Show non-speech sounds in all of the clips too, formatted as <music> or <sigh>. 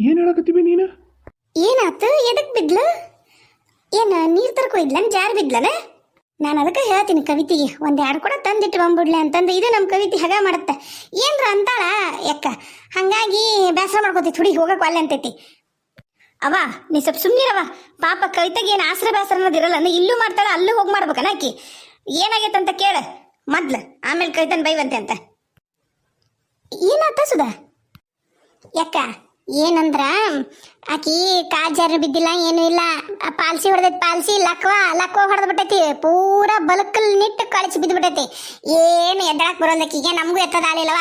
ಏನು ಹೇಳಕತ್ತೀವಿ ನೀನು? ಏನಾತು? ಎದಕ್ ಬಿದ್ಲು? ಏನ, ನೀರ್ ತರ್ಕೊಯ್ದ್ಲನ್ ಜಾರ್ ಬಿದ್ಲನ? ನಾನು ಅದಕ್ಕೆ ಹೇಳ್ತೀನಿ ಕವಿತೆಗೆ. ಒಂದ್ ಎರಡು ಕೂಡ ತಂದಿಟ್ಟು ಬಂದ್ಬಿಡ್ಲೆ ಅಂತಂದು. ಇದು ನಮ್ಮ ಕವಿತೆ ಹಗ ಮಾಡುತ್ತೆ. ಏನ್ರ ಅಂತಾಳ? ಯಾಕ? ಹಂಗಾಗಿ ಬೇಸರ ಮಾಡ್ಕೋತೈತಿ ಹುಡುಗಿ ಹೋಗಕ್ ಒಲ್ಲೆ ಅಂತೈತಿ. ಅವ ನೀ ಸ್ವಲ್ಪ ಸುಮ್ಮನಿರವ ಪಾಪ ಕವಿತೆಗೆ ಏನು ಆಸರೆ ಬೇಸರ ಅನ್ನೋದಿರಲ್ಲ ಅಂದ್ರೆ ಇಲ್ಲೂ ಮಾಡ್ತಾಳ, ಅಲ್ಲೂ ಹೋಗಿ ಮಾಡ್ಬೇಕನ ಆಕಿ? ಏನಾಗೈತೆ ಅಂತ ಕೇಳ. ಮೊದ್ಲು. ಆಮೇಲೆ ಕವಿತನ್ ಬೈವಂತೆ ಅಂತ. ಏನಾತ ಸುಧಾ? ಯಾಕ? ಏನಂದ್ರ, ಆಕಿ ಕಾಜಾರ ಬಿದ್ದಿಲ್ಲ, ಏನು ಇಲ್ಲ. ಆ ಪಾಲ್ಸಿ ಹೊಡೆದೈತಿ ಪಾಲ್ಸಿ, ಲಕ್ವ ಲಕ್ವ ಹೊಡೆದ್ ಬಿಟ್ಟೈತಿ ಪೂರಾ ಬಲಕಲ್ ನಿಟ್ಟು ಕಳಿಸಿ ಬಿದ್ದು ಬಿಟ್ಟೈತಿ ಏನು ಎದ್ದಳಕ್ ಆಕಿಗೆ, ನಮಗೂ ಎತ್ತದಾಳಿಲ್ಲವ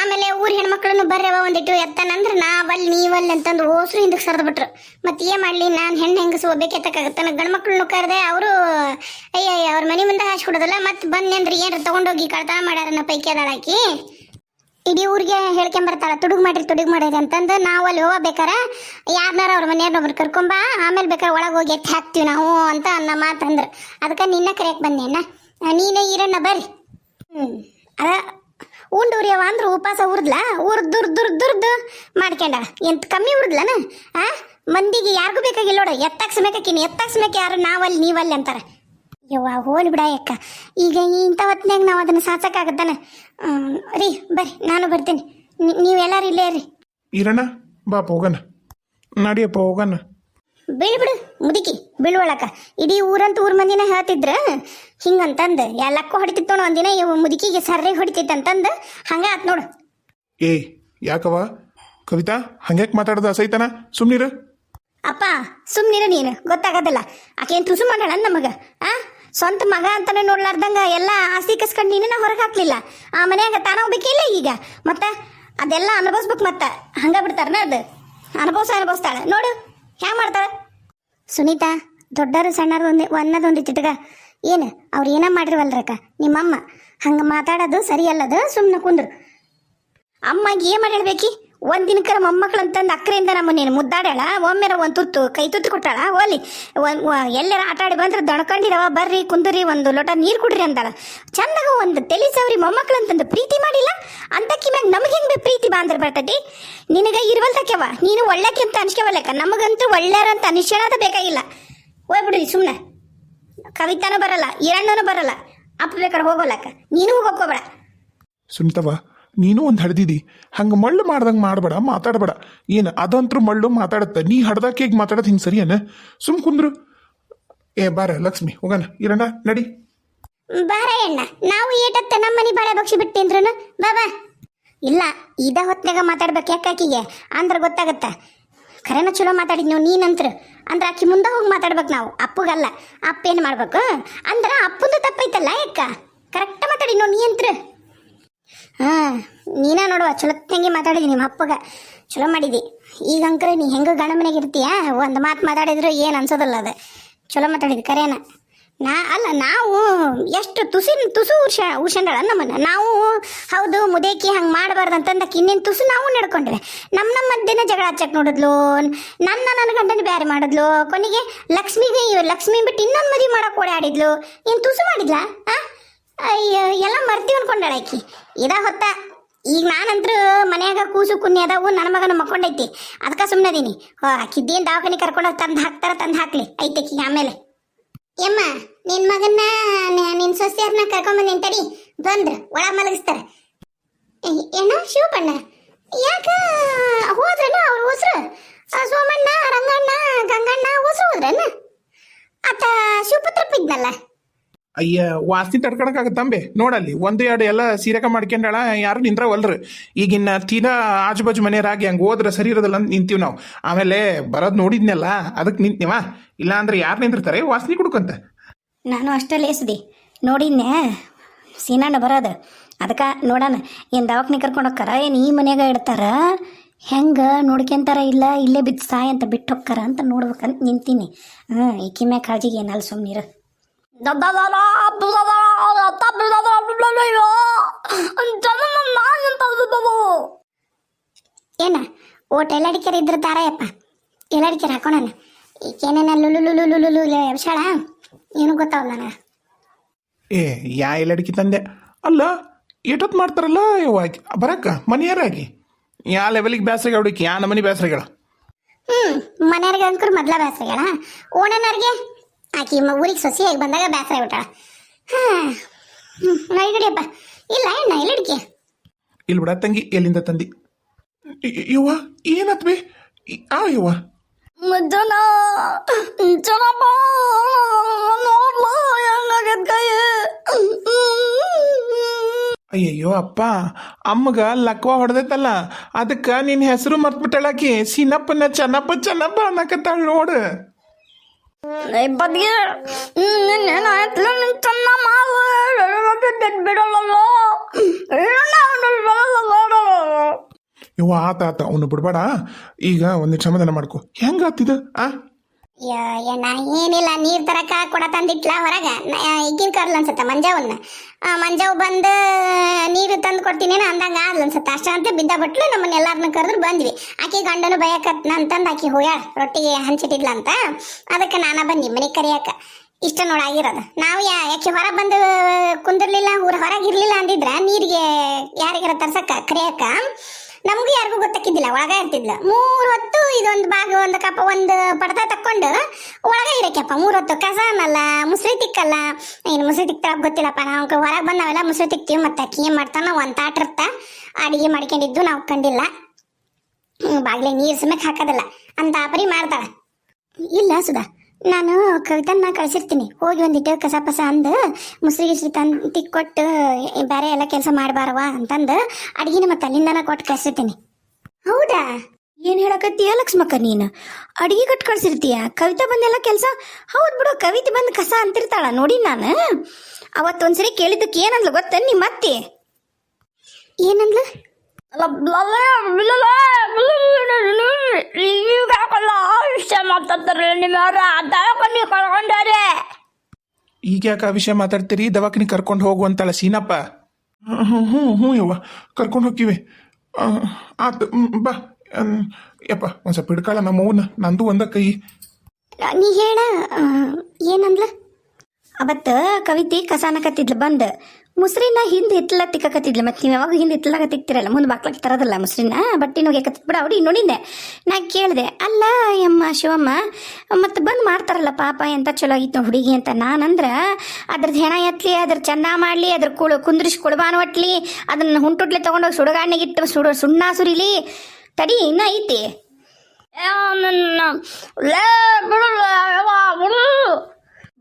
ಆಮೇಲೆ ಊರ್ ಹೆಣ್ಮಕ್ಳನ್ನು ಬರ್ರವ ಒಂದಿಟ್ಟು ಎತ್ತನಂದ್ರ ನಾವಲ್, ನೀವಲ್ ಅಂತಂದು ಹೋಸ್ರು ಹಿಂದಕ್ಕೆ ಸರಿದು ಬಿಟ್ರು ಮತ್ತೆ ಏನ್ ಮಾಡ್ಲಿ, ನಾನು ಹೆಣ್ಣು ಹೆಂಗಸು ಒಬ್ಬಕ್ಕೆ ಎತ್ತಕ್ಕಾಗತ್ತ. ಗಂಡು ಮಕ್ಳನ್ನು ಕರೆದೆ ಅವರು ಅಯ್ಯ ಅವ್ರ ಮನೆ ಮುಂದೆ ಹಾಸ್ಕೊಡೋದಲ್ಲ. ಮತ್ತೆ ಬಂದ್ನೆಂದ್ರೆ ಏನ್ರ ತಗೊಂಡೋಗಿ ಕಳ್ತನ ಮಾಡ್ಯಾರನ್ನ ಪೈಕಿ ಅದಾಳಾಕಿ ಇಡೀ ಊರಿಗೆ ಹೇಳ್ಕೊಂಬರ್ತಾಳ ತುಡುಗ್ ಮಾಡ್ರಿ ತುಡುಗ್ ಮಾಡ್ರಿ ಅಂತಂದು ನಾವು ಅಲ್ಲಿ ಹೋಗ್ಬೇಕಾರ ಯಾರನ್ನಾರ ಅವ್ರ ಮನೆಯವ್ರನ್ನೊಬ್ರು ಕರ್ಕೊಂಬ ಆಮೇಲೆ ಬೇಕಾದ್ರೆ ಒಳಗೆ ಹೋಗಿ ಎತ್ತಿ ಹಾಕ್ತೀವಿ ನಾವು ಅಂತ ಅನ್ನ ಮಾತಂದ್ರು ಅದಕ್ಕೆ ನಿನ್ನ ಕರೆಯಕ್ಕೆ ಅಣ್ಣ. ನೀನೇ ಈರಣ್ಣ ಬರ್ರಿ. ಹ್ಞೂ ಅದ ಉಂಡು ಉರಿಯವ ಅಂದ್ರೆ ಉಪವಾಸ ಉರ್ದ್ಲ? ಉರ್ದು, ದುರ್ದು, ದುರ್ದ್ ಮಾಡ್ಕೊಂಡ. ಎಂತ ಕಮ್ಮಿ ಉರ್ದ್ಲನ? ಆ? ಮಂದಿಗೆ ಯಾರಿಗೂ ಬೇಕಾಗಿಲ್ಲ ನೋಡು. ಎತ್ತಾಕ್ ಎತ್ತಾಕ್ಸ್ಬೇಕು ಯಾರು? ನಾವಲ್ಲಿ, ನೀವಲ್ಲಿ ಅಂತಾರೆ. ಯವ್ವ ಹೋಲಿ ಬಿಡ ಅಕ್ಕ. ಈಗ ಇಂಥ ಹೊತ್ನ್ಯಾಗ ನಾವು ಅದನ್ನು ಸಾಚಕ್ಕಾಗತ್ತಾನ ರೀ ಬರ್ರಿ ನಾನು ಬರ್ತೀನಿ. ನೀವೆಲ್ಲಾರು ಇಲ್ಲೇ ರೀ ಇರಣ ಬಾಪ ಹೋಗಣ. ನಡಿಯಪ್ಪ ಹೋಗಣ. ಬೀಳ್ ಬಿಡು ಮುದುಕಿ ಬೀಳ್ವಳಕ ಇಡೀ ಊರಂತ ಊರ್ ಮಂದಿನ ಹೇಳ್ತಿದ್ರ? ಹಿಂಗಂತಂದ ಎಲ್ಲಕ್ಕೂ ಹೊಡಿತಿತ್ತು ನೋಡು ಒಂದಿನ ಇವ್ ಮುದುಕಿಗೆ ಸರ್ರೆ ಹೊಡಿತಿತ್ತು ಅಂತಂದು ಹಂಗ ಆತ್ ನೋಡು. ಏ ಯಾಕವ ಕವಿತಾ ಹಂಗ್ಯಾಕೆ ಮಾತಾಡೋದು ಸೈತನ ಸುಮ್ನಿರ. ಅಪ್ಪ ಸುಮ್ನಿರ ನೀನು. ಗೊತ್ತಾಗದಲ್ಲ. ಆಕೇನ್ ತುಸು ಮಾಡಾಳ ನಮಗ ಆ? ಸ್ವಂತ ಮಗ ಅಂತಾನೆ ನೋಡ್ಲಾರ್ದಂಗ ಎಲ್ಲ ಆಸ್ತಿ ಕಸ್ಕೊಂಡು ನೀನ ಹೊರಗೆ ಹಾಕ್ಲಿಲ್ಲ. ಆ ಮನ್ಯಾಗ ತಾನ ಹೋಗ್ಬೇಕಿಲ್ಲ ಈಗ? ಮತ್ತ ಅದೆಲ್ಲ ಅನುಭವಿಸ್ಬೇಕು ಮತ್ತ? ಹಂಗ ಬಿಡ್ತಾರನ ಅದು? ಅನುಭವಿಸ ಅನುಭವಿಸ್ತಾಳ. ನೋಡು, ಹ್ಯಾಂಗ ಮಾಡ್ತಾಳ? ಸುನೀತಾ, ದೊಡ್ಡರು ಸಣ್ಣರು ಒಂದು ಒಂದೊಂದು ಚಿಟಗ ಏನು, ಅವ್ರು ಏನ ಮಾಡಿರ್ವಲ್ರಕ್ಕ? ನಿಮ್ಮಮ್ಮ. ಹಂಗೆ ಮಾತಾಡೋದು ಸರಿಯಲ್ಲದು? ಸುಮ್ಮನೆ ಕುಂದ್ರು. ಅಮ್ಮಗೆ ಏನು ಮಾಡಿ ಹೇಳ್ಬೇಕಿ? ಒಂದ್ ದಿನಕ್ಕರ ಮೊಮ್ಮಕ್ಳು ಅಂತಂದು ಅಕ್ಕರೆಯಿಂದ ನೀನು ಮುದ್ದಾಡ್ಯಾಳ? ಒಮ್ಮೆರ ಒಂದು ತುತ್ತು, ಕೈ ತುತ್ತು ಕೊಟ್ಟಾಳ? ಹೋಲಿ. ಎಲ್ಲರ ಆಟ ಆಡಿ ಬಂದ್ರೆ ದಣ್ಕೊಂಡಿರವ ಬರ್ರಿ, ಕುಂದ್ರಿ, ಒಂದು ಲೋಟ ನೀರು ಕುಡ್ರಿ ಅಂದಾಳ. ಚಂದಾಗ ಒಂದು ತಲೆ ಸವ್ರಿ ಪ್ರೀತಿ ಮಾಡಿಲ್ಲ? ಅಂತಕ್ಕಿ ಮ್ಯಾಗ ನಮಗೆ ಹೆಂಗ್ ಪ್ರೀತಿ ಬಾಂದ್ರ ಬರ್ತೈತಿ? ನಿನಗೆ ಇರುವಲ್ತಕ್ಯವ ನೀನು ಒಳ್ಳೆಕೆ ಅಂತ ಅನ್ಸ್ಕೊವಲ್ಲಕ್ಕ ನಮಗಂತೂ ಒಳ್ಳೆಯರ ಅಂತ ಅನಿಶ್ಚಳದ ಬೇಕಾಗಿಲ್ಲ. ಹೋಗ್ಬಿಡ್ರಿ ಸುಮ್ಮನೆ ಕವಿತಾನೂ ಬರಲ್ಲ, ಈರಣ್ಣನೂ ಬರಲ್ಲ. ಅಪ್ಪ ಬೇಕಾದ್ರೆ ಹೋಗೋಲಕ್ಕ. ನೀನು ಹೋಗೋಕೋಬೇಡ ಸುಮ್ತವ ನೀನು ಒಂದು ಹಡ್ದಿದಿ. ಹಂಗೆ ಮಳ್ಳು ಮಾಡ್ದಂಗೆ ಮಾಡಬೇಡ, ಮಾತಾಡಬೇಡ. ಏನು ಅದಂತರೂ ಮಳ್ಳು ಮಾತಾಡುತ್ತೆ? ನೀ ಹಡ್ದಾಕ ಹೇಗೆ ಮಾತಾಡೋದು ಹಿಂಗೆ ಸರಿಯನ ಸುಮ್ ಕುಂದ್ರು. ಏ, ಬಾರ, ಲಕ್ಷ್ಮಿ, ಹೋಗಣ. ಈರಣ್ಣ ನಡಿ. ಅಣ್ಣ, ನಾವು ಏಟತ್ತ ನಮ್ಮ ಮನೆ ಬಾಳೆ ಬಕ್ಷಿ ಬಿಟ್ಟಿಂದ್ರನು? ಬಾಬಾ ಇಲ್ಲ, ಇದ ಹೊತ್ನಾಗ ಮಾತಾಡ್ಬೇಕು ಯಾಕಾಕಿಗೆ ಅಂದ್ರೆ ಗೊತ್ತಾಗತ್ತ. ಖರೇನ ಚಲೋ ಮಾತಾಡಿದ್ ನೀವು ನೀನಂತ್ರ. ಅಂದ್ರೆ ಆಕಿ ಮುಂದೆ ಹೋಗಿ ಮಾತಾಡ್ಬೇಕು ನಾವು. ಅಪ್ಪಗಲ್ಲ. ಅಪ್ಪ ಏನು ಮಾಡ್ಬೇಕು? ಅಂದ್ರೆ ಅಪ್ಪಂದು ತಪ್ಪೈತಲ್ಲ ಯಾಕ? ಕರೆಕ್ಟ್ ಮಾತಾಡಿ ನೋ ನೀ ಅಂತ್ರ ಹಾ, ನೀನ ನೋಡುವ ಚಲೋತ್ತಂಗೆ ಮಾತಾಡಿದಿ ನಿಮ್ಮ ಅಪ್ಪಗ. ಚಲೋ ಮಾಡಿದಿ. ಈಗ ಅಂಕರೆ ನೀ ಹೆಂಗ ಗಂಡ ಮನೆಗೆ ಇರ್ತೀಯ? ಒಂದು ಮಾತು ಮಾತಾಡಿದ್ರು ಏನು ಅನ್ಸೋದಲ್ಲ ಅದು. ಚಲೋ ಮಾತಾಡಿದ್ ಕರೇನ. ನಾ, ಅಲ್ಲ, ನಾವು ಎಷ್ಟು ತುಸಿನ, ತುಸು ಉರ್ಷ, ಉರ್ಷಂಡಳ ನಮ್ಮನ್ನ. ನಾವು, ಹೌದು, ಮುದೇಕಿ ಹಂಗೆ ಮಾಡಬಾರ್ದು ಅಂತಂದ ಇನ್ನೇನು ತುಸು ನಾವು ನಡ್ಕೊಂಡ್ರೆ ನಮ್ಮ ನಮ್ಮ ಮಧ್ಯಾಹ್ನ ಜಗಳ ಹಚ್ಚಕ್ ನೋಡಿದ್ಲು. ನನ್ನ ನನ್ನ ಗಂಡನ ಬ್ಯಾರೆ ಮಾಡಿದ್ಲು. ಕೊನೆಗೆ ಲಕ್ಷ್ಮಿಗೆ, ಲಕ್ಷ್ಮಿ ಬಿಟ್ಟು ಇನ್ನೊಂದು ಮದುವೆ ಮಾಡೋಕೆ ಓಡಾಡಿದ್ಲು. ಏನು ತುಸು ಮಾಡಿದ್ಲಾ? ಆ? ಅಯ್ಯೋ, ಎಲ್ಲ ಮರ್ತೀವಿ ಅನ್ಕೊಂಡಾಳ ಆಕಿ. ಇದ ಹೊತ್ತ, ಈಗ ನಾನಂತರೂ ಮನ್ಯಾಗ ಕೂಸು ಕುನ್ನಿ ಅದಾವು, ನನ್ನ ಮಗನ ಮಕ್ಕೊಂಡೈತಿ. ಅದಕ್ಕೆ ಸುಮ್ಮನೆ ಅದೀನಿ. ಆಕಿದ್ದೇನು ದವಾಖಾನೆ ಕರ್ಕೊಂಡು ತಂದು ಹಾಕ್ತಾರ, ತಂದು ಹಾಕ್ಲಿ. ಐತೆಕಿ ಆಮೇಲೆ. ಯಮ್ಮ ನಿನ್ನ ಮಗನ್ನ ನಿನ್ನ ನಿನ್ ಸೊಸೆಯರ್ನ ಕರ್ಕೊಂಬಂದಿನ ತಡಿ. ಬಂದ್ರ ಒಳ ಮಲಗಿಸ್ತಾರೆ. ಏನ ಶಿವಪಣ್ಣ. ಯಾಕ, ಹೋದ್ರನ ಅವ್ರ ಉಸ್ರು? ಸೋಮಣ್ಣ, ರಂಗಣ್ಣ, ಗಂಗಣ್ಣ ಉಸ್ರು ಹೋದ್ರನ? ಆತ ಶಿವಪುತ್ರಪ್ಪ ಇದ್ನಲ್ಲ ಅಯ್ಯ ವಾಸನೆ ತಡ್ಕೊಳಕಾಗತ್ತಂಬೆ ನೋಡಲ್ಲಿ, ಒಂದು, ಎರಡು ಎಲ್ಲ ಸೀರೆಕ ಮಾಡ್ಕೊಂಡಾಳ, ಯಾರು ನಿಂದ್ರವಲ್ರು. ಈಗಿನ್ನ ತೀರಾ ಆಜು ಬಾಜು ಮನೆಯರಾಗಿ ಹಂಗೆ ಹೋದ್ರೆ ಸರಿ ಇರೋದಿಲ್ಲ ಅಂತ ನಿಂತೀವಿ ನಾವು. ಆಮೇಲೆ ಬರೋದು ನೋಡಿದ್ನಲ್ಲ ಅದಕ್ಕೆ ನಿಂತೀವ ಇಲ್ಲ ಅಂದ್ರೆ ಯಾರು ನಿಂದಿರ್ತಾರೆ? ವಾಸನೆ ಕುಡ್ಕೊಂತ. ನಾನು ಅಷ್ಟೇ ಲೇಸ್ದಿ. ನೋಡಿದ್ನೆ ಸೀನಣ್ಣ ಬರೋದು. ಅದಕ್ಕೆ ನೋಡೋಣ, ಏನು ದವಾಖಾನೆ ಕರ್ಕೊಂಡು ಹೋಗ್ತಾರ? ಏನು ಈ ಮನ್ಯಾಗ ಇಡ್ತಾರ? ಹೆಂಗೆ ನೋಡ್ಕೊಂತಾರ? ಇಲ್ಲ, ಇಲ್ಲೇ ಬಿದ್ದು ಸಾಯ ಅಂತ ಬಿಟ್ಟು ಹೋಗ್ತಾರ ಅಂತ ನೋಡ್ಬೇಕಂತ ನಿಂತೀನಿ. ಹ್ಞೂ ಈಕಿ ಮ್ಯಾಗ ಕಾಳಜಿಗೆ ಏನಲ್ಲ ಸುಮ್ಮನಿರು <laughs> ಏನ? ಓಟ್ ಎಲ್ಲಡಿಕೆರೆ ಇದ್ರ ತಾರಯಪ್ಪ. ಎಲ್ಲಡಿಕೆರೆ ಹಾಕೋಣ ಈಕೇನೇನ ಲುಲು ಲುಲು ಲುಲು ಲುಲು ಎಬ್ಸಾಳ ಏನು ಗೊತ್ತಾವಲ್ಲ ನನಗೆ. ಏ ಯಾ ಎಲ್ಲಡಿಕೆ ತಂದೆ? ಅಲ್ಲ ಎಷ್ಟೊತ್ತು ಮಾಡ್ತಾರಲ್ಲ ಆಕಿ ಬರಕ್ಕ ಮನೆಯಾರಾಗಿ ಯಾ ಲೆವೆಲಿಗೆ ಬೇಸರ ಹುಡುಕಿ ಯಾ ನಮನಿ ಬೇಸರಗಳ ಹ್ಮ್ ಮನೆಯವ್ರಿಗೆ ಅಂಕರ್ ಮೊದ್ಲ ಬೇಸರ ಓಣನವ್ರಿಗೆ? ಆಕಿ ಮ- ಊರಿಗೆ ಸೊಸೆಯಾಗಿ ಬಂದಾಗ ಬೇಸರ ಬಿಟ್ಟಾಳ ಹಾ ಹ್ಮ್ ನೈಗಡಿಯಪ್ಪ ಇಲ್ಲ ಎಣ್ಣ ಇಲ್ಲ ಅಡಿಕೆ ಇಲ್ಲಿ ಬಿಡ ತಂಗಿ ಎಲ್ಲಿಂದ ತಂದಿ? ಇ- ಯವ್ವ ಏನತ್ ಬೇ? ಇ- ಆ ಯವ್ವ. ಮಜ್ಜನ ಜನಪ್ಪ ನೋಡ್ಲ ಹೆಂಗಾಗದ್ ಕೈ ಅಯ್ಯಯ್ಯೋ ಅಪ್ಪ ಅಮ್ಮಗ ಲಕ್ವ ಹೊಡೆದೈತಲ್ಲ ಅದಕ್ಕೆ ನಿನ್ನ ಹೆಸರು ಮರ್ತ್ಬಿಟ್ಟಳಾಕಿ ಸಿನಪ್ಪನ ಚೆನ್ನಪ್ಪ ಚೆನ್ನಪ್ಪ ಅನ್ನಕತ್ತಾಳ ನೋಡು. ಯವ್ವ ಆತ ಆತ ಅವನು ಬಿಡ್ಬೇಡ. ಈಗ ಒಂದು ಸಮಾಧಾನ ಮಾಡ್ಕೊ. ಹೆಂಗಾತಿದ ಆ? ಎಣ್ಣ ಏನಿಲ್ಲ, ನೀರ್ ತರಕ ಕೊಡ ತಂದಿಟ್ಲ ಹೊರಗ. ನ- ಈಗಿನ ಕರ್ಲ ಅನ್ಸತ್ತ ಮಂಜಾವನ್ನ? ಮಂಜಾವ್ ಬಂದು, ನೀರು ತಂದು ಕೊಡ್ತೀನಿ ಅಂದಂಗ ಆದ್ಲ ಅನ್ಸತ್ತ. ಅಷ್ಟ ಅಂತ ಬಿದ್ದ ಬಿಟ್ಲು ನಮ್ಮನ್ನ ಎಲ್ಲಾರನ್ನ ಕರೆದ್ರು ಬಂದ್ವಿ. ಆಕಿ ಗಂಡನು ಬಯಕತ್ ಅಂತಂದು ಆಕಿ ಹೋಗ್ಯಾಳ ರೊಟ್ಟಿಗೆ ಹಂಚಿಟ್ಟಿದ್ಲ ಅಂತ. ಅದಕ್ಕೆ ನಾನ ಬಂದಿ ಮನೆ ಕರಿಯಕ. ಇಷ್ಟ ನೋಡಾಗಿರೋದು ನಾವು ಯಾ, ಯಾಕೆ ಹೊರ ಬಂದು ಕುಂದಿರ್ಲಿಲ್ಲ, ಊರ ಹೊರಗೆ ಇರ್ಲಿಲ್ಲ ಅಂದಿದ್ರ ನೀರಿಗೆ ಯಾರಿಗಾರ ತರ್ಸಕ್ಕ, ಕರಿಯಾಕ? ನಮಗೂ ಯಾರಿಗೂ ಗೊತ್ತಾಕಿದ್ದಿಲ್ಲ ಒಳಗ ಇರ್ತಿದ್ಲ ಮೂರು ಹೊತ್ತು ಇದೊಂದು ಬಾಗ ಒಂದು ಕಪ್ಪ ಒಂದು ಪಡ್ದ ತಕ್ಕೊಂಡು ಒಳಗ ಇರಕ್ಕೆಪ್ಪ ಮೂರು ಹೊತ್ತು ಕಸ ಅನ್ನಲ್ಲ ಮುಸ್ರಿ ತಿಕ್ಕಲ್ಲ ಏನು ಮುಸ್ರಿ ತಿಕ್ತಾರ ಗೊತ್ತಿಲ್ಲಪ್ಪ. ನಾವು ಹೊರಗೆ ಬಂದು ನಾವೆಲ್ಲ ಮುಸ್ರಿ ತಿಕ್ತೀವಿ ಮತ್ತೆ ಅಕ್ಕಿ ಏನು ಮಾಡ್ತಾನ ಒಂದು ತಾಟಿರ್ತ ಅಡಿಗೆ ಮಾಡ್ಕೊಂಡಿದ್ದು ನಾವು ಕಂಡಿಲ್ಲ. ಬಾಗ್ಲೆ ನೀರು ಸಮೇತ ಹಾಕೋದಿಲ್ಲ, ಅಂತ ಪರಿ ಮಾಡ್ತಾಳ. ಇಲ್ಲ ಸುಧಾ. ನಾನು ಕವಿತನ್ನ ಕಳ್ಸಿರ್ತೀನಿ. ಹೋಗಿ ಒಂದಿಟ್ಟು ಕಸ ಪಸ ಅಂದು ಮುಸ್ರಿ ಗಿಸ್ರಿ ತಂದು ತಿಕ್ಕೊಟ್ಟು ಬೇರೆ ಎಲ್ಲ ಕೆಲಸ ಮಾಡಬಾರವ ಅಂತಂದು ಅಡಿಗೆನ ಮತ್ತೆ ಅಲ್ಲಿಂದನ ಕೊಟ್ಟು ಕಳಿಸಿರ್ತೀನಿ. ಹೌದಾ? ಏನು ಹೇಳಕತ್ತೀಯ ಲಕ್ಷ್ಮಕ್ಕ ನೀನು? ಅಡಿಗೆ ಕಟ್ ಕಳ್ಸಿರ್ತೀಯ? ಕವಿತೆ ಬಂದೆಲ್ಲ ಕೆಲಸ? ಹೌದು ಬಿಡು, ಕವಿತೆ ಬಂದು ಕಸ ಅಂತಿರ್ತಾಳ, ನೋಡಿ ನಾನು. ಅವತ್ತೊಂದ್ಸರಿ ಕೇಳಿದ್ದಕ್ಕೆ ಏನಂದ್ಲು ಗೊತ್ತ ನಿಮ್ಮ ಮತ್ತೆ ಏನಂದ್ಲು? ಇಷ್ಟ ಮಾತಾಡ್ತಾರೆ ನಿಮ್ಮವ್ರ ದವಾಖಾನೆ ಕಳ್ಕೊಂಡಾರೆ ಈಗ ಯಾಕೆ ಆ ವಿಷಯ ಮಾತಾಡ್ತೀರಿ? ದವಾಖಾನಿ ಕರ್ಕೊಂಡು ಹೋಗು ಅಂತಲ್ಲ ಸೀನಪ್ಪ. ಹ್ಞೂ ಹ್ಞೂ ಹ್ಞೂ ಯವ್ವ. ಕರ್ಕೊಂಡು ಹೋಗ್ತೀವಿ. ಆತು ಬಾ. ಯಪ್ಪ ಒಂದು ಸ್ವಲ್ಪ ಹಿಡ್ಕಾಳ ನಮ್ಮ ಅವನ ನಂದು ಒಂದ ಕೈ. ನೀ ಹೇಳ ಏನಂದ್ಲ? ಅವತ್ತ ಕವಿತೆ ಕಸಾನಕತ್ತಿದ್ಲು ಬಂದ್. ಮುಸ್ರಿನ ಹಿಂದೆ ಹಿತ್ತಲ ತಿಕ್ಕಕತ್ತಿದ್ಲು. ಮತ್ತೆ ನೀವು ಯಾವಾಗ ಹಿಂದೆ ಹಿತ್ತಲಾಗ ತಿಕ್ತಿರಲ್ಲ, ಮುಂದೆ ಬಾಕ್ಲಾಗ ತರೋದಲ್ಲ ಮುಸ್ರಿನ? ಬಟ್ಟೆ ಹೋಗ್ಯಾಕತ್ತಿದ್ ಬಿಡ. ಅವ್ಡಿ ನೋಡಿದ್ದೆ ನಾ ಕೇಳಿದೆ, ಅಲ್ಲ ಯಮ್ಮ ಶಿವಮ್ಮ, ಮತ್ತೆ ಬಂದು ಮಾಡ್ತಾರಲ್ಲ ಪಾಪ, ಎಂತ ಚಲೋ ಆಗಿತ್ತು ಹುಡುಗಿ ಅಂತ? ನಾನಂದ್ರೆ ಅದ್ರದ್ದು ಹೆಣ ಎತ್ಲಿ, ಅದ್ರ ಚೆನ್ನ ಮಾಡ್ಲಿ, ಅದ್ರ ಕುಳು ಕುಂದ್ರಿಸಿ ಕುಡ್ಬಾನ್ ಒಟ್ಲಿ, ಅದನ್ನ ಹುಂಟುಟ್ಲಿ ತಗೊಂಡೋಗಿ ಸುಡಗಾಣಿಗಿಟ್ಟು ಸುಡು, ಸುಣ್ಣ ಸುರಿಲಿ. ತಡಿ, ಇನ್ನ ಐತಿ.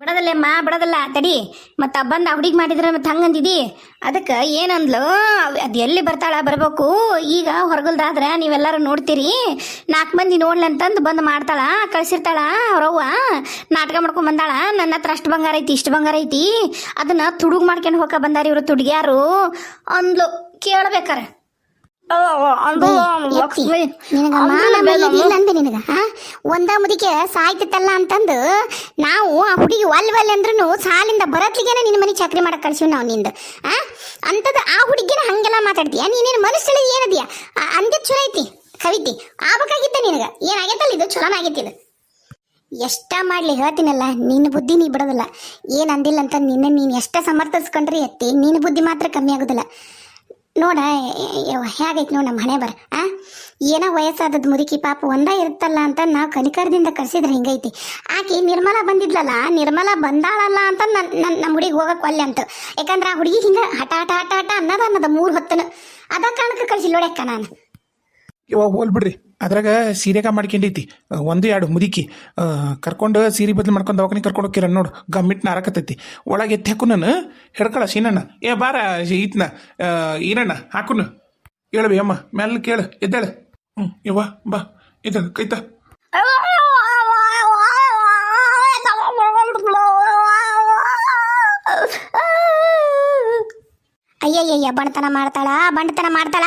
ಬಿಡದಲ್ಲಮ್ಮ ಬಡದಲ್ಲ, ತಡಿ. ಮತ್ತೆ ಬಂದು ಹುಡುಗಿ ಮಾಡಿದ್ರೆ ಮತ್ತೆ ಹಂಗಂದಿದಿ. ಅದಕ್ಕೆ ಏನಂದ್ಲು? ಅದು ಎಲ್ಲಿ ಬರ್ತಾಳ ಬರಬೇಕು? ಈಗ ಹೊರಗಲ್ದಾದ್ರೆ ನೀವೆಲ್ಲರೂ ನೋಡ್ತೀರಿ. ನಾಲ್ಕು ಮಂದಿ ನೋಡ್ಲಂತಂದು ಬಂದು ಮಾಡ್ತಾಳ, ಕಳ್ಸಿರ್ತಾಳ ಅವ್ರವ್ವ. ನಾಟಕ ಮಾಡ್ಕೊಂಡು ಬಂದಾಳ, ನನ್ನ ಹತ್ರ ಅಷ್ಟು ಬಂಗಾರ ಐತಿ, ಇಷ್ಟು ಬಂಗಾರ ಐತಿ. ಅದನ್ನ ತುಡುಗ್ ಮಾಡ್ಕೊಂಡು ಹೋಗ ಬಂದಾರ ಇವರು ತುಡುಗ್ಯಾರು. ಅಂದ್ಲು, ಕೇಳ್ಬೇಕಾರ. ಒಂದ ಮುದಿಕೆ ಸಾಯ್ತಿತ್ತಲ್ಲ ಅಂತಂದು ನಾವು ಆ ಹುಡುಗಿ ಒಲ್ ಒಲ್ ಅಂದ್ರೂ ಸಾಲಿಂದ ಬರತ್ಲಿಗೆನ ನಿನ್ನ ಮನೆ ಚಾಕ್ರಿ ಮಾಡಕ್ ಕಳ್ಸಿವ್ ನಾವು ನಿಂದ ಆ? ಅಂತದ ಆ ಹುಡುಗಿನ ಹಂಗೆಲ್ಲ ಮಾತಾಡ್ತೀಯ? ನೀನೇನು ಮನುಷ್ಯಳಿ ಏನದಿಯ? ಅಂದೆ ಚಲೋ ಐತಿ ಕವಿತಿ ಆಗ್ಬೇಕಾಗಿತ್ತ ನಿನಗ? ಏನಾಗೈತಲ್ಲ ಇದು? ಚಲೋನ ಆಗೈತಿ ಇದು. ಎಷ್ಟ ಮಾಡ್ಲಿ ಹೇಳ್ತೀನಲ್ಲ ನಿನ್ನ ಬುದ್ಧಿ ನೀ ಬಿಡೋದಿಲ್ಲ. ಏನ್ ಅಂದಿಲ್ಲ ಅಂತ ನಿನ್ನ ನೀನ್ ಎಷ್ಟ ಸಮರ್ಥಿಸ್ಕೊಂಡ್ರಿ ಎತ್ತಿ? ನಿನ್ನ ಬುದ್ಧಿ ಮಾತ್ರ ಕಮ್ಮಿ ಆಗೋದಿಲ್ಲ. ನೋಡ ಹೇಗೈತಿ ನೋಡು ನಮ್ಮ ಹಣೆ ಬರ ಆ? ಏನೋ ವಯಸ್ಸಾದದ್ದು ಮುದುಕಿ ಪಾಪ ಒಂದ ಇರುತ್ತಲ್ಲ ಅಂತ ನಾವು ಕನಿಕರದಿಂದ ಕಳ್ಸಿದ್ರೆ ಹಿಂಗೈತಿ. ಆಕೆ ನಿರ್ಮಲಾ ಬಂದಿದ್ಲಲ್ಲ, ನಿರ್ಮಲಾ ಬಂದಾಳಲ್ಲ ಅಂತ ನನ್ನ ನನ್ನ ನಮ್ಮ ಹುಡುಗಿ ಹೋಗಕ್ಕೆ ಒಲ್ಲೆ ಅಂತ. ಯಾಕಂದ್ರೆ ಆ ಹುಡುಗಿ ಹಿಂಗೆ ಹಠ ಹಠ ಹಠ ಹಠ ಅನ್ನೋದು ಅನ್ನೋದು ಮೂರು ಹೊತ್ತನ. ಅದ ಕಾರಣಕ್ಕೆ ಕಳ್ಸಿಲ್ಲ ನೋಡ್ಯಕ್ಕ ನಾನು. ಯವ್ವ ಹೋಲ್ ಬಿಡ್ರಿ. ಅದ್ರಾಗ ಸೀರೆಗ ಮಾಡ್ಕೊಂಡೈತಿ ಒಂದು ಎರಡು ಮುದುಕಿ. ಕರ್ಕೊಂಡು ಸೀರೆ ಬದಲು ಮಾಡ್ಕೊಂಡು ದವಾಖಾನೆ ಕರ್ಕೊಂಡು ಹೋಗಿರ ನೋಡು. ಗಮ್ಮಿಟ್ ನಾರಕತ್ತೈತಿ. ಒಳಗೆ ಎತ್ತಿ ಹಾಕುನನು ಹಿಡ್ಕೊಳ ಸೀನಣ್ಣ. ಏ, ಬಾರ ಈತ್ನ ಏನಣ್ಣ ಹಾಕುನು. ಹೇಳಬಿ ಅಮ್ಮ. ಮ್ಯಾಲ ಕೇಳು. ಎದ್ದೇಳ. ಹ್ಞೂ ಇವ ಬಾ. ಎದ್ದೇಳ ಕೈತ ಅಯ್ಯಯ್ಯಯ್ಯ ಬಣತನ ಮಾಡ್ತಾಳ? ಬಂಡತನ ಮಾಡ್ತಾಳ?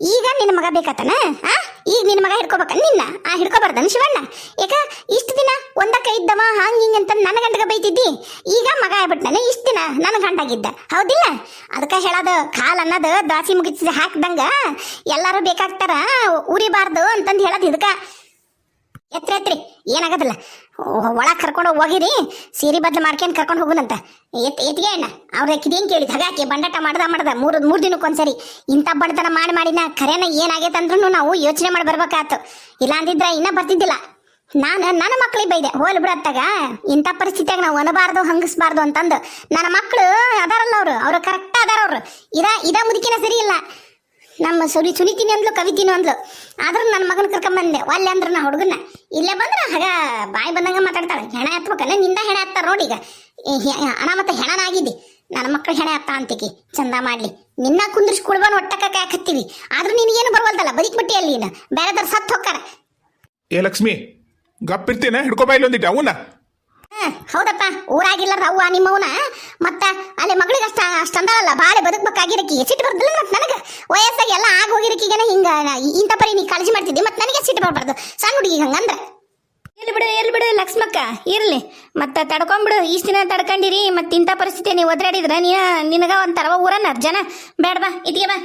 ಈಗ ನಿನ್ನ ಮಗ ಬೇಕಾತನ? ಆ? ಈಗ ನಿನ್ನ ಮಗ ಹಿಡ್ಕೋಬೇಕ? ನಿನ್ನ? ಆ, ಹಿಡ್ಕೋಬಾರ್ದನ್ ಶಿವಣ್ಣ? ಏಕ, ಇಷ್ಟು ದಿನ ಒಂದ ಕೈ ಇದ್ದವ, ಹಂಗ ಹಿಂಗ ಅಂತ ನನ್ನ ಗಂಡಗ ಬೈತಿದ್ದಿ? ಈಗ ಮಗ ಆಗ್ಬಿಟ್ಟಾನೆ ಇಷ್ಟು ದಿನ ನನ್ನ ಗಂಡಾಗಿದ್ದ. ಹೌದಿಲ್ಲ? ಅದಕ್ಕೆ ಹೇಳೋದು ಕಾಲ್ ಅನ್ನೋದು ದಾಸಿ ಮುಗಿಸಿ ಹಾಕ್ದಂಗ ಎಲ್ಲಾರು ಬೇಕಾಗ್ತಾರ ಉರಿಬಾರ್ದು ಅಂತಂದು ಹೇಳೋದು ಇದಕ್ಕ. ಎತ್ರಿ ಎತ್ರಿ ಏನಾಗದಿಲ್ಲ ಒಳಗೆ ಕರ್ಕೊಂಡು ಹೋಗಿರಿ, ಸೀರೆ ಬದಲು ಮಾಡ್ಕೊಂಡು ಕರ್ಕೊಂಡು ಹೋಗುನಂತ. ಎತ್ ಎತ್ಗೆ ಅಣ್ಣ, ಅವ್ರ ಕಿದೇನ್ ಕೇಳಿದ್? ಹಾಗಾಕಿ, ಬಂಡಾಟ ಮಾಡ್ದ ಮಾಡ್ದ. ಮೂರು ಮೂರು ದಿನಕ್ಕೊಂದ್ಸರಿ ಇಂಥ ಬಡತನ ಮಾಡಿ ಮಾಡಿನ ಖರೇನ ಏನಾಗೈತೆ ಅಂದ್ರೂ ನಾವು ಯೋಚನೆ ಮಾಡಿ ಬರ್ಬೇಕಾತು. ಇಲ್ಲ ಅಂದಿದ್ರ ಇನ್ನ ಬರ್ತಿದ್ದಿಲ್ಲ. ನಾನು ನನ್ನ ಮಕ್ಳಿಗೆ ಬೈದೆ, ಹೋಲ್ ಬಿಡತ್ತಾಗ ಇಂಥ ಪರಿಸ್ಥಿತಿಯಾಗ ನಾವು ಅನಬಾರ್ದು, ಹಂಗಿಸ್ಬಾರ್ದು ಅಂತಂದು. ನನ್ನ ಮಕ್ಕಳು ಅದಾರಲ್ಲ ಅವರು, ಅವ್ರು ಕರೆಕ್ಟ್ ಅದಾರ ಅವರು. ಇದ ಇದ ಮುದುಕಿನ ಸರಿ ಇಲ್ಲ. ನಮ್ಮ ಸುನಿ ಸುನಿತೀನಿ ಅಂದ್ಲು ಕವಿತೀನಿ ಅಂದ್ಲು. ಆದ್ರೆ ನನ್ನ ಮಗನ ಕರ್ಕೊಂಬಂದೆ. ಒಲ್ಲೆ ಅಂದ್ರ ನಾ ಹುಡುಗನ. ಇಲ್ಲೇ ಬಂದ್ರ ಹಾಗ ಬಾಯಿ ಬಂದಂಗ ಮಾತಾಡ್ತಾಳೆ. ಹೆಣ ಹತ್ಬೇಕಲ್ಲ ನಿಂದ ಹೆಣ ಹತ್ತಾರ ನೋಡಿ ಈಗ. ಹಣ ಮತ್ತೆ ಹೆಣನಾಗಿದ್ದಿ. ನನ್ನ ಮಕ್ಕಳು ಹೆಣ ಹತ್ತ ಅಂತಿಕಿ. ಚಂದ ಮಾಡ್ಲಿ. ನಿನ್ನ ಕುಂದ್ರಿಸಿ ಕುಳ್ಬನ್ ಒಟ್ಟಕ್ಕ ಕಾಯಕತ್ತೀವಿ. ಆದ್ರೂ ನಿನಗೇನು ಬದಿಕ್ ಬದುಕ್ಬಿಟ್ಟಿ ಅಲ್ಲಿ ನೀನು. ತರ ಸತ್ತು ಹೋಗ್ತಾರ. ಏ ಲಕ್ಷ್ಮಿ ಗಪ್ಪಿರ್ತೀನ? ಹಿಡ್ಕೊ ಬಾಯಿಲ್ ಒಂದಿಟ್ಟು ಅವನ್ನ ಹೌದಪ್ಪ. ಊರಾಗಿಲ್ಲ ಅವ್ವ ನಿಮ್ಮವನ. ಮತ್ತ ಅಲ್ಲಿ ಮಗಳಿಗೆ ಅಷ್ಟ ಅಷ್ಟಂದಳಲ್ಲ ಬಾಳೆ ಬದುಕ್ಬೇಕಾಗಿರಕಿ, ಸಿಟ್ಟು ಬರ್ದಿಲ್ಲ ಮತ್ತೆ ನನಗೆ. ವಯಸ್ಸಾಗಿ ಎಲ್ಲ ಆಗ ಹೋಗಿರಕ್ಕೆ ಹಿಂಗ ಇಂಥ ಪರಿ ನೀ ಕಾಳಜಿ ಮಾಡ್ತಿದ್ದಿ ಮತ್ತೆ ನನಗೆ ಸಿಟ್ಟು ಬರ್ಬಾರ್ದು. ಸಣ್ಣ ಹುಡುಗಿ ಹಂಗಂದ್ರೆ. ಎಲ್ಲಿ ಬಿಡು ಎಲ್ಲಿ ಬಿಡು, ಲಕ್ಷ್ಮಕ್ಕ, ಇರಲಿ. ಮತ್ತೆ ತಡ್ಕೊಂಬಿಡು, ಇಷ್ಟು ದಿನ ತಡ್ಕೊಂಡಿರಿ ಮತ್ತೆ ಇಂಥ ಪರಿಸ್ಥಿತಿ ನೀವು ಒದ್ರಾಡಿದ್ರೆ ನೀ ನಿನಗ ಒಂಥರ ಊರನ್ನ ಜನ ಬೇಡ ಬಾ, ಇದ್ಗೆ ಬಾ.